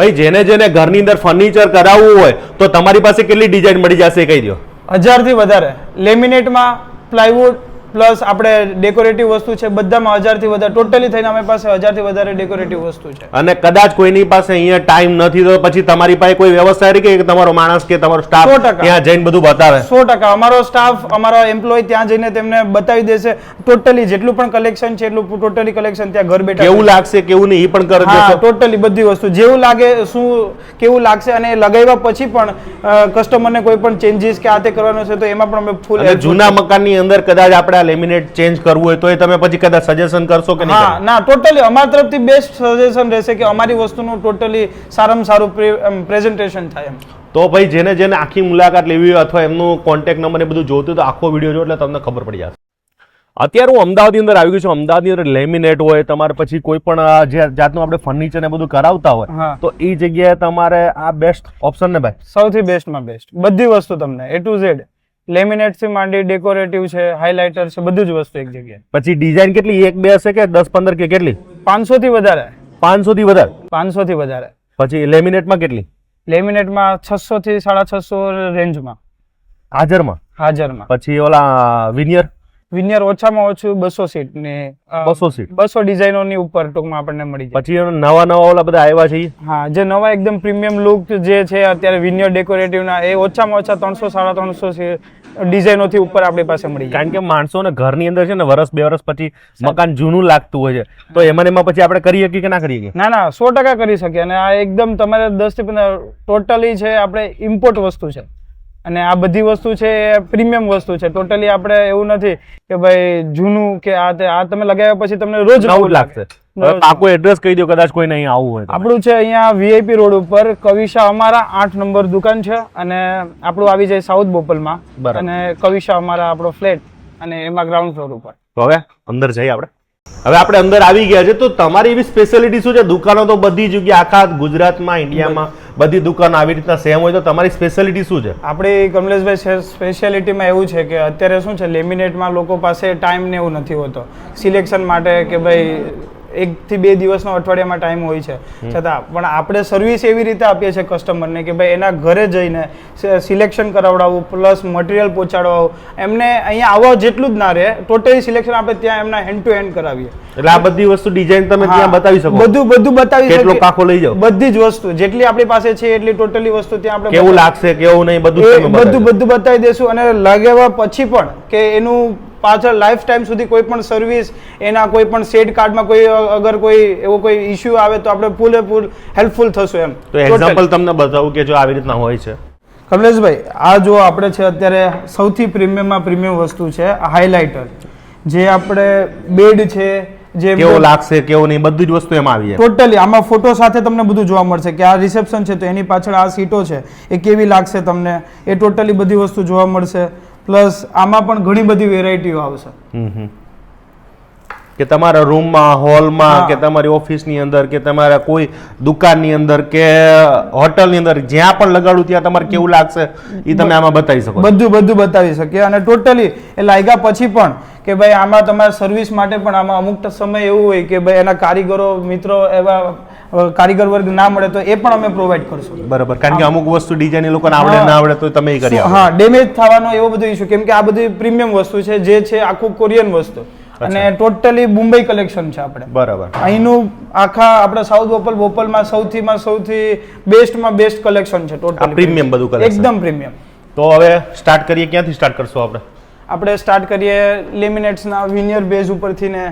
ભાઈ, જેને જેને ઘરની અંદર ફર્નિચર કરાવવું હોય, તો તમારી પાસે કેટલી ડિઝાઇન મળી જશે કહી દો હજારથી વધારે. લેમિનેટમાં પ્લાયવુડ પ્લસ આપણે ડેકોરેટિવ વસ્તુ છે બધામાં હજારથી વધારે ટોટલી થઈને અમારી પાસે હજારથી વધારે ડેકોરેટિવ વસ્તુ છે. અને કદાચ કોઈની પાસે અહીંયા ટાઈમ નથી તો પછી તમારી પાસે કોઈ વ્યવસ્થા રહી કે તમારો માણસ કે તમારો સ્ટાફ ત્યાં જઈને બધું બતાવે? સો ટકા. અમારો સ્ટાફ અમારો એમ્પ્લોય ત્યાં જઈને તેમને બતાવી દેશે. ટોટલી જેટલું પણ કલેક્શન છે એટલું ટોટલી કલેક્શન ત્યાં ઘર બેઠા કેવું લાગશે કેવું નહીં એ પણ કરી હા ટોટલી બધી વસ્તુ. જેવું લાગે શું કેવું લાગશે અને લગાવ્યા પછી પણ કસ્ટમરને કોઈ પણ ચેન્જીસ કે આ તે કરવાનો છે તો એમાં પણ અમે ફૂલ જૂના મકાનની અંદર કદાચ આપણે આ લેમિનેટ ચેન્જ કરવું હોય તો એ તમે પછી કદાચ સજેશન કરશો કે નહીં ના ટોટલી અમારા તરફથી બેસ્ટ સજેશન રહેશે કે અમારી વસ્તુનું ટોટલી સારામાં સારું પ્રેઝન્ટેશન થાય એમ. તો ભાઈ જેને જેને આખી મુલાકાત લેવી હોય અથવા એમનું કોન્ટેક્ટ નંબર એ બધું જોતું તો આખો વીડિયો જો એટલે તમને ખબર પડી જશે. અત્યારે હું અમદાવાદની અંદર આવી ગયું છું. અમદાવાદની અંદર લેમિનેટ હોય તમારે પછી કોઈ પણ જે જાતનું આપણે ફર્નિચર ને બધું કરાવતા હોય તો એ જગ્યાએ તમારે આ બેસ્ટ ઓપ્શન ને ભાઈ? સૌથી બેસ્ટમાં બેસ્ટ બધી વસ્તુ તમને એ ટુ ઝેડ લેમિનેટથી માંડી ડેકોરેટિવ છે હાઇલાઇટર છે બધું જ વસ્તુ એક જગ્યાએ. પછી ડિઝાઇન કેટલી? એક બે હશે કે દસ પંદર કે કેટલી? પાંચસો થી વધારે. પાંચસો થી વધારે? પાંચસો થી વધારે. પછી લેમિનેટમાં કેટલી? લેમિનેટમાં છસો થી સાડા છસો રેન્જમાં હાજરમાં? હાજરમાં. પછી ઓલા વિનિયર? વિનિયર ઓછામાં ઓછું બસો સીટ ને બસો સીટ બસો ડિઝાઇનોની ઉપર ટૂંકમાં આપણને મળી જાય. પછી નવા નવા ઓલા બધા આવ્યા છે હા જે નવા એકદમ પ્રીમિયમ લુક જે છે અત્યારે વિનિયર ડેકોરેટિવના એ ઓછામાં ઓછા ત્રણસો સાડા ત્રણસો ડિઝાઇનોથી ઉપર આપણી પાસે મળી કારણ કે માણસોને ઘરની અંદર છે ને વર્ષ બે વર્ષ પછી મકાન જૂનું લાગતું હોય છે. તો એમાં ને એમાં પછી આપણે કરી શકીએ કે ના કરી શકીએ ના ના સો ટકા કરી શકીએ. અને આ એકદમ તમારે દસથી પંદર ટોટલી છે આપણે ઇમ્પોર્ટ વસ્તુ છે. અને આ બધી વસ્તુ છે એ પ્રીમિયમ વસ્તુ છે. ટોટલી આપણે એવું નથી કે ભાઈ જૂનું કે આ તે આ તમે લગાવ્યા પછી તમને રોજ નવું લાગશે. પાકું એડ્રેસ કહી દો કદાચ કોઈને અહીં આવવું હોય આપણું છે અહીંયા વીઆઈપી રોડ ઉપર કવિશા અમારા આઠ નંબર દુકાન છે અને આપણું આવી જાય સાઉથ બોપલમાં. અને કવિશા અમારા આપણો ફ્લેટ અને એમાં ગ્રાઉન્ડ ફ્લોર ઉપર. તો હવે અંદર જઈએ આપણે. હવે આપણે અંદર આવી ગયા છે. તો તમારી એવી સ્પેશિયાલિટી શું છે? દુકાનો તો બધી જગ્યાએ આખા ગુજરાતમાં ઇન્ડિયામાં બધી દુકાન આવી રીતના સેમ હોય તો તમારી સ્પેશિયાલિટી શું છે? આપણી કમલેશભાઈ સ્પેશિયાલિટીમાં એવું છે કે અત્યારે શું છે લેમિનેટમાં લોકો પાસે ટાઈમ ને એવું નથી હોતો. સિલેક્શન માટે કે ભાઈ એક થી બે દિવસનો અઠવાડિયામાં ટાઈમ હોય છે. છતાં પણ આપણે સર્વિસ એવી રીતે આપીએ છીએ કસ્ટમરને કે ભાઈ એના ઘરે જઈને સિલેક્શન કરાવડાવવું પ્લસ મટીરિયલ પહોંચાડવું એમને અહીંયા આવવા જેટલું જ ના રહે ટોટલી સિલેક્શન આપણે ત્યાં એમના હેન્ડ ટુ હેન્ડ કરાવીએ. એટલે આ બધી વસ્તુ ડિઝાઇન તમે ત્યાં બતાવી શકો? બધું બધું બતાવી શકો શકીએ. લઈ જાઓ? બધી જ વસ્તુ જેટલી આપણી પાસે છે એટલી ટોટલી વસ્તુ ત્યાં આપણે કેવું લાગશે કેવું નહીં બધું બધું બધું બતાવી દેશું. અને લાગેવા પછી પણ કે એનું પાછળ લાઈફ ટાઈમ સુધી કોઈ પણ સર્વિસ એના કોઈ પણ સેટ કાર્ડમાં કોઈ અગર કોઈ એવો કોઈ ઇશ્યુ આવે તો આપણે પૂરેપૂર હેલ્પફુલ થશું એમ. તો એક્ઝામ્પલ તમને બતાવું કે જો આવી રીતના હોય છે. કમલેશભાઈ આ જો આપણે છે અત્યારે સૌથી પ્રીમિયમમાં પ્રીમિયમ વસ્તુ છે હાઇલાઇટર જે આપણે બેડ છે જે કેવો લાગશે કેવો નહીં બધી જ વસ્તુ એમાં આવી ટોટલી આમાં ફોટો સાથે તમને બધું જોવા મળશે કે આ રિસેપ્શન છે તો એની પાછળ આ સીટો છે એ કેવી લાગશે તમને? એ ટોટલી બધી વસ્તુ જોવા મળશે. પ્લસ આમાં પણ ઘણી બધી વેરાયટીઓ આવશે. કે તમારા રૂમમાં હોલમાં કે તમારી ઓફિસની અંદર કે તમારા કોઈ દુકાનની અંદર કે હોટલની અંદર જ્યાં પણ લગાડું ત્યાં તમારે કેવું લાગશે એ તમે આમાં બતાવી શકો બધું બધું બતાવી શકીએ. અને ટોટલી એ લાગ્યા પછી પણ કે ભાઈ આમાં તમારા સર્વિસ માટે પણ આમાં અમુક સમય એવું હોય કે ભાઈ એના કારીગરો મિત્રો એવા કારીગર વર્ગ ના મળે તો એ પણ અમે પ્રોવાઈડ કરશું. બરાબર કારણ કે અમુક વસ્તુ ડિઝાઇન એ લોકોને આવડે ના આવડે તો તમે કરી હા ડેમેજ થવાનો એવો બધો ઇશ્યુ કેમ કે આ બધી પ્રીમિયમ વસ્તુ છે જે છે આખું કોરિયન વસ્તુ. અને ટોટલી મુંબઈ કલેક્શન છે આપણે. બરાબર. અહીંનું આખા આપણા સાઉથ બોપલ બોપલમાં સૌથીમાં સૌથી બેસ્ટમાં બેસ્ટ કલેક્શન છે ટોટલ પ્રીમિયમ બધું કરે એકદમ પ્રીમિયમ તો હવે સ્ટાર્ટ કરીએ ક્યાંથી સ્ટાર્ટ કરશું આપણે? આપણે સ્ટાર્ટ કરીએ લેમિનેટ્સના વિનિયર બેઝ ઉપરથી ને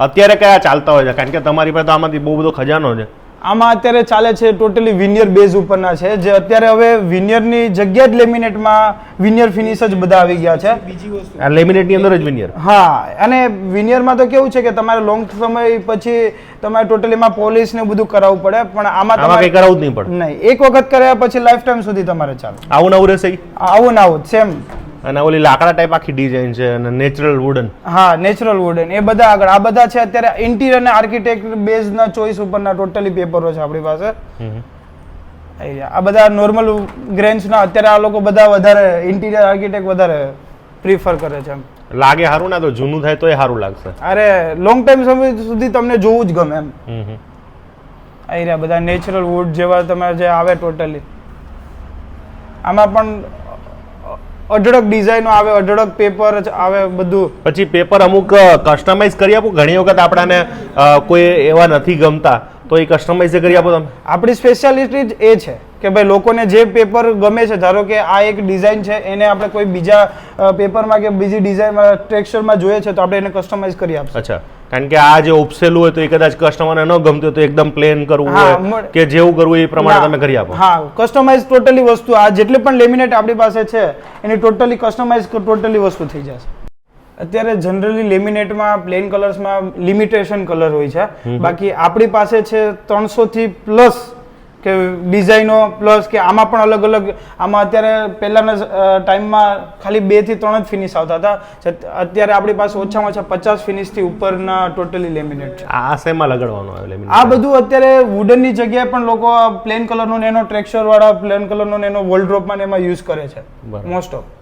અત્યારે કયા ચાલતા હોય છે? કારણ કે તમારી પાસે તો આમાંથી બહુ બધો ખજાનો છે. આમાં અત્યારે ચાલે છે ટોટલી વિનિયર બેઝ ઉપરના છે જે અત્યારે હવે વિનિયરની જગ્યા જ લેમિનેટમાં વિનિયર ફિનિશ જ બધા આવી ગયા છે. આ લેમિનેટની અંદર જ વિનિયર? હા અને વિનિયરમાં તો કેવું છે કે તમારે લોંગ સમય પછી તમારે ટોટલી એમાં પોલિશ ને બધું કરાવવું પડે પણ આમાં તમારે કઈ કરાવવું જ નહીં પડે. નહીં એક વખત કર્યા પછી લાઈફ ટાઈમ સુધી તમારે ચાલે. આવું નવું રહેશે? આવું ને આવું સેમ અને ઓલી લાકડા ટાઈપ આખી ડિઝાઇન છે અને નેચરલ વુડન હા નેચરલ વુડન એ બધા આગળ. આ બધા છે અત્યારે ઇન્ટિરિયર અને આર્કિટેક્ટ બેઝના ચોઈસ ઉપરના ટોટલી પેપરો છે આપણી પાસે. આ બધા નોર્મલ ગ્રેન્સના અત્યારે આ લોકો બધા વધારે ઇન્ટિરિયર આર્કિટેક્ટ વધારે પ્રિફર કરે છે એમ. લાગે સારું ના તો જૂનું થાય તોય સારું લાગશે. અરે લોંગ ટાઈમ સમય સુધી તમને જોવું જ ગમે એમ. આ રહ્યા બધા નેચરલ વુડ જેવા તમે જે આવે ટોટલી આમાં પણ અઢળક ડિઝાઇનો આવે અઢળક પેપર જ આવે બધું. પછી પેપર અમુક કસ્ટમાઇઝ કરી આપો. ઘણી વખત આપણાને કોઈ એવા નથી ગમતા. તો એ કસ્ટમાઇઝ કરી આપો તમે. આપણી સ્પેશિયાલિટી જ એ છે કે ભાઈ લોકોને જે પેપર ગમે છે ધારો કે આ એક ડિઝાઇન છે એને આપણે કોઈ બીજા પેપરમાં કે બીજી ડિઝાઇનમાં ટેક્સચરમાં જોઈએ છે તો આપણે એને કસ્ટમાઇઝ કરી આપશું. અચ્છા. કારણ કે આ જે ઉપસેલું હોય તો એ કદાચ કસ્ટમરને ન ગમતું તો એકદમ પ્લેન કરવું હોય કે જેવું કરવું એ પ્રમાણે તમે કરી આપો. હા કસ્ટમાઇઝ ટોટલી વસ્તુ. આ જેટલી પણ લેમિનેટ આપણી પાસે છે એની ટોટલી કસ્ટમાઇઝ ટોટલી વસ્તુ થઈ જશે. અત્યારે જનરલી લેમિનેટમાં પ્લેન કલર્સમાં લિમિટેશન કલર હોય છે. બાકી આપણી પાસે છે ત્રણસો થી પ્લસ કે ડિઝાઇનો પ્લસ કે આમાં પણ અલગ અલગ આમાં અત્યારે પહેલાના ટાઈમમાં ખાલી બેથી ત્રણ જ ફિનિશ આવતા હતા. અત્યારે આપણી પાસે ઓછામાં ઓછા પચાસ ફિનિશથી ઉપરના ટોટલી લેમિનેટ છે. આ શેમાં લગાડવાનું આવે લેમિનેટ? આ બધું અત્યારે વુડનની જગ્યાએ પણ લોકો પ્લેન કલરનો ને એનો ટ્રેક્ચર વાળા પ્લેન કલરનો ને એનો વોલ્ડ્રોપમાં એમાં યુઝ કરે છે મોસ્ટ ઓફ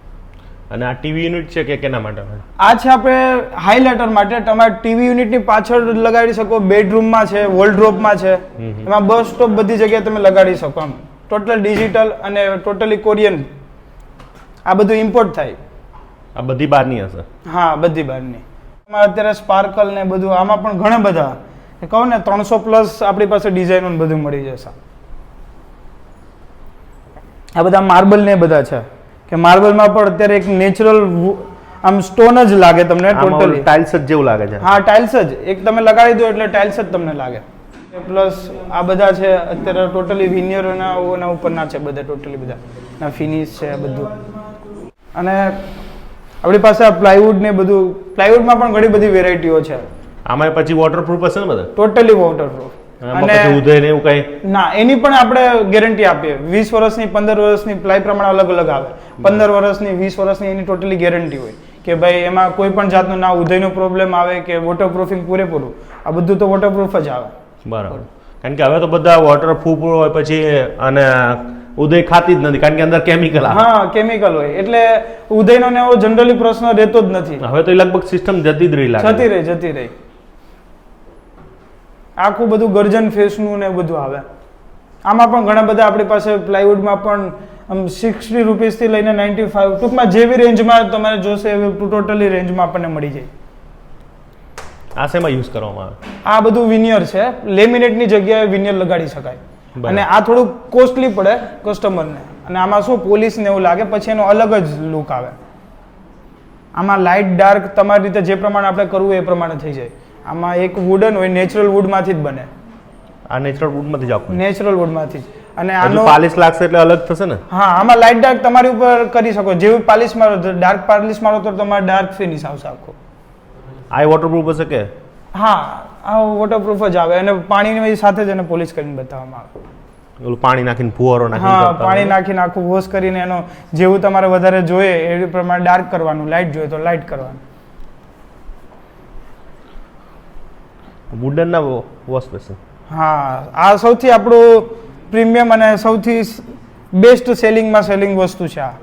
અને આ ટીવી યુનિટ છે કે કેના માટે આ છે આપણે હાઇલાઇટર માટે. તમારે ટીવી યુનિટની પાછળ લગાડી શકો બેડરૂમમાં છે વોલડ્રોપમાં છે. એમાં બસ સ્ટોપ બધી જગ્યાએ તમે લગાડી શકો આમ ટોટલ ડિજિટલ અને ટોટલી કોરિયન આ બધું ઇમ્પોર્ટ થાય. આ બધી બહારની હશે? હા બધી એમાં અત્યારે સ્પાર્કલ ને બધું આમાં પણ ઘણા બધા. કહું ને ત્રણસો પ્લસ આપણી પાસે ડિઝાઇનો બધું મળી જશે. આ બધા માર્બલ ને બધા છે. કે માર્બલમાં પણ અત્યારે એક નેચરલ આમ સ્ટોન જ લાગે તમને ટોટલી ટાઇલ્સ જ જેવું લાગે છે. હા ટાઇલ્સ જ. એક તમે લગાડી દો એટલે ટાઇલ્સ જ તમને લાગે. પ્લસ આ બધા છે અત્યારે ટોટલી વિનિયરોના ઓના ઉપરના છે બધા ટોટલી બધા. ના ફિનિશ છે બધું. અને આપણી પાસે આ પ્લાયવુડ ને બધું પ્લાયવુડમાં પણ ઘણી બધી વેરાયટીઓ છે. આમાં પછી વોટરપ્રૂફ હશે ને બધા? ટોટલી વોટરપ્રૂફ આમાં ઉદય ને એવું કઈ? ના એની પણ આપણે ગેરંટી આપીએ. વીસ વર્ષની પંદર વર્ષની પ્લાય પ્રમાણે અલગ અલગ આવે. પંદર વર્ષની વીસ વર્ષની એની ટોટલી ગેરંટી હોય. કે ભાઈ એમાં કોઈ પણ જાતનો ના ઉદયનો પ્રોબ્લેમ આવે કે વોટરપ્રૂફિંગ પૂરેપૂરું. આ બધું તો વોટરપ્રૂફ જ આવે. બરાબર. કારણ કે હવે તો બધા વોટરપ્રૂફ હોય પછી અને ઉદય ખાતી જ નથી. કારણ કે અંદર કેમિકલ હા કેમિકલ હોય. એટલે ઉદયનો ને એવો જનરલી પ્રશ્ન રહેતો જ નથી. હવે તો લગભગ સિસ્ટમ જતી જ રહી લાગે. જતી રહી જતી રહી. આખું બધું ગર્જન ફેસનું ને બધું આવે. આમાં પણ ઘણા બધા આપણી પાસે પ્લાયવુડમાં પણ આમ સિક્સટી રૂપીસથી લઈને નાઇન્ટી ફાઇવ ટૂંકમાં જેવી રેન્જમાં તમારે જોશે એવી ટોટલી રેન્જમાં આપણને મળી જાય. આ શેમાં યુઝ કરવામાં આવે? આ બધું વિનિયર છે. લેમિનેટની જગ્યાએ વિનિયર લગાડી શકાય. અને આ થોડુંક કોસ્ટલી પડે કસ્ટમરને અને આમાં શું પોલીસ ને એવું લાગે પછી એનો અલગ જ લુક આવે. આમાં લાઇટ ડાર્ક તમારી રીતે જે પ્રમાણે આપણે કરવું એ પ્રમાણે થઈ જાય. આમાં એક વુડન હોય નેચરલ વુડમાંથી જ બને. આ નેચરલ વુડમાંથી જ આખું નેચરલ વુડમાંથી જ. અને આનો પાલિશ લાગશે એટલે અલગ થશે ને? હા આમાં લાઇટ ડાર્ક તમારી ઉપર કરી શકો. જેવું પાલિશ મારો ડાર્ક પાલિશ મારો તો તમારે ડાર્ક ફિનિશ આવશે આખો. આ વોટરપ્રૂફ હશે કે? હા આ વોટરપ્રૂફ જ આવે. અને પાણીની સાથે જ એને પોલિશ કરીને બતાવવામાં આવે. ઓલું પાણી નાખીને ફુવારો નાખીને હા પાણી નાખીને આખું વોશ કરીને એનો જેવું તમારે વધારે જોઈએ એ પ્રમાણે ડાર્ક કરવાનું લાઇટ જોઈએ તો લાઇટ કરવાનું. વુડનના વોશ બેસિન હા આ સૌથી આપણું પ્રીમિયમ અને સૌથી બેસ્ટ સેલિંગમાં સેલિંગ વસ્તુ છે આ.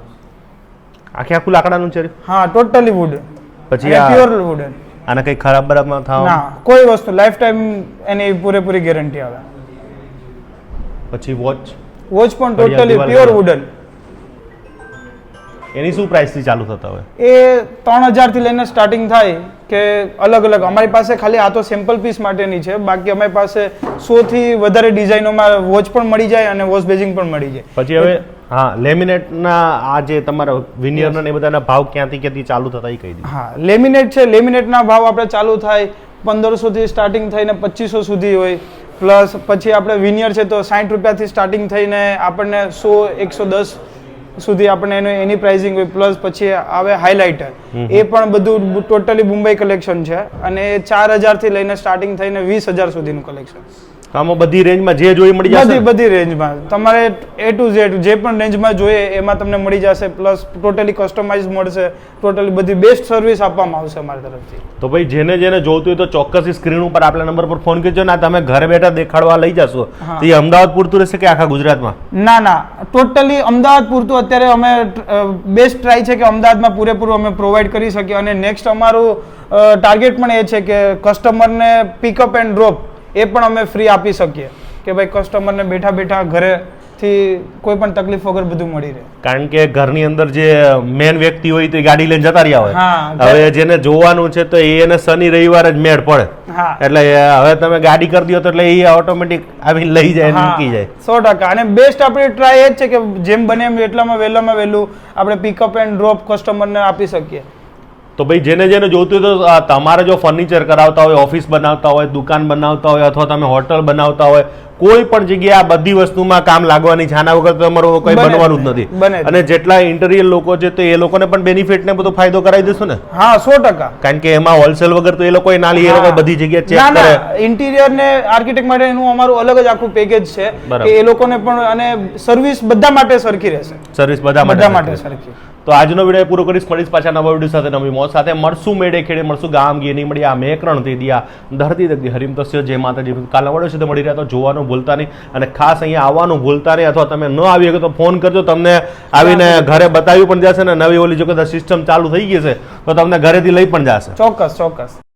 આખે આખું લાકડાનું છે? હા ટોટલી વુડ પછી પ્યોર વુડ આને કઈ ખરાબ બરાબમાં થાવ? ના કોઈ વસ્તુ લાઈફ ટાઈમ એની પૂરેપૂરી ગેરંટી આવે. પછી વોચ વોચ પણ ટોટલી પ્યોર. વુડન એની શું પ્રાઇસથી ચાલુ થતા હોય? એ ત્રણ હજારથી લઈને સ્ટાર્ટિંગ થાય કે અલગ અલગ. અમારી પાસે ખાલી આ તો સેમ્પલ પીસ માટેની છે. બાકી અમારી પાસે સોથી વધારે ડિઝાઇનોમાં વોચ પણ મળી જાય અને વોચ બેઝિંગ પણ મળી જાય. પછી હવે હા લેમિનેટના આ જે તમારા વિનિયરના ને એ બધાના ભાવ ક્યાંથી ક્યાંથી ચાલુ થતા એ કહી દીધું હા લેમિનેટ છે. લેમિનેટના ભાવ આપણે ચાલુ થાય પંદરસોથી સ્ટાર્ટિંગ થઈને પચીસો સુધી હોય. પ્લસ પછી આપણે વિનિયર છે તો સાઠ રૂપિયાથી સ્ટાર્ટિંગ થઈને આપણને સો એકસો દસ સુધી આપણે એનો એની પ્રાઇસિંગ હોય પ્લસ પછી આવે હાઇલાઇટર એ પણ બધું ટોટલી મુંબઈ કલેક્શન છે અને ચાર ચાર હજારથી લઈને સ્ટાર્ટિંગ થઈને વીસ હજાર સુધીનું કલેક્શન આમાં બધી રેન્જમાં જે જોઈએ મળી જશે બધી રેન્જમાં તમારે એ ટુ ઝેડ જે પણ રેન્જમાં જોઈએ એમાં તમને મળી જશે પ્લસ ટોટલી કસ્ટમાઇઝ મળશે ટોટલી બધી બેસ્ટ સર્વિસ આપવામાં આવશે અમારી તરફથી. તો ભાઈ જેને જેને જોતું હોય તો ચોક્કસ સ્ક્રીન ઉપર આપણા નંબર પર ફોન કરજો ના તમે ઘરે બેઠા દેખાડવા લઈ જશો. તો એ અમદાવાદ પૂરતું રહેશે કે આખા ગુજરાતમાં? ના ના. ટોટલી અમદાવાદ પૂરતું. અત્યારે અમે બેસ્ટ ટ્રાય છે કે અમદાવાદમાં પૂરેપૂરું અમે પ્રોવાઈડ કરી શકીએ. અને નેક્સ્ટ અમારું ટાર્ગેટ પણ એ છે કે કસ્ટમરને પિકઅપ એન્ડ ડ્રોપ એ પણ અમે ફ્રી આપી શકીએ. કે ભાઈ કસ્ટમરને બેઠા બેઠા ઘરેથી કોઈ પણ તકલીફ વગર બધું મળી રહે. કારણ કે ઘરની અંદર જે મેન વ્યક્તિ હોય તો એ ગાડી લઈને જતા રહ્યા હોય. હવે જેને જોવાનું છે તો એને શનિ રવિવાર જ મેળ પડે. એટલે હવે તમે ગાડી કરી દો તો એટલે એ ઓટોમેટિક આવી લઈ જાય મૂકી જાય. સો ટકા. અને બેસ્ટ આપણી ટ્રાય એ જ છે કે જેમ બને એમ એટલામાં વહેલામાં વહેલું આપણે પિકઅપ એન્ડ ડ્રોપ કસ્ટમરને આપી શકીએ. તો ભાઈ જેને જેને જોતું હોય તો તમારે જો ફર્નિચર કરાવતા હોય ઓફિસ બનાવતા હોય દુકાન બનાવતા હોય અથવા તમે હોટલ બનાવતા હોય કોઈ પણ જગ્યાએ આ બધી વસ્તુમાં કામ લાગવાની છે આના વગર તમારું કંઈ બનવાનું જ નથી. અને જેટલા ઇન્ટિરિયર લોકો છે તો એ લોકોને પણ બેનિફિટ ને બધો ફાયદો કરાવી દેશો ને? હા સો ટકા. કારણ કે એમાં હોલસેલ વગર તો એ લોકો ના લે એ લોકો બધી જગ્યાએ ચેક કરે. ઇન્ટિરિયર ને આર્કિટેક્ટ માટે એનું અમારું અલગ જ આખું પેકેજ છે. કે એ લોકોને પણ અને સર્વિસ બધા માટે સરખી રહેશે. સર્વિસ બધા માટે સરખી. તો આજનો વીડિયો પૂરો કરીશ. મળીશ પાછા નવા વીડિયો સાથે નવી મોત સાથે. મળશું મેળે ખેડે મળશું ગામ ગીએ. નહીં મળી આ મેકરણ થઈ દિયા ધરતી દગદી હરિમ તસ્ય જે માતાજી. કાલાવાડો છે સુધી મળી રહ્યા તો જોવાનું ભૂલતા નહીં. અને ખાસ અહીંયા આવવાનું ભૂલતા નહીં. અથવા તમે ન આવી શકો તો ફોન કરજો. તમને આવીને ઘરે બતાવ્યું પણ જશે ને નવી ઓલી જો કે સિસ્ટમ ચાલુ થઈ ગઈ છે તો તમને ઘરેથી લઈ પણ જશે. ચોક્કસ ચોક્કસ.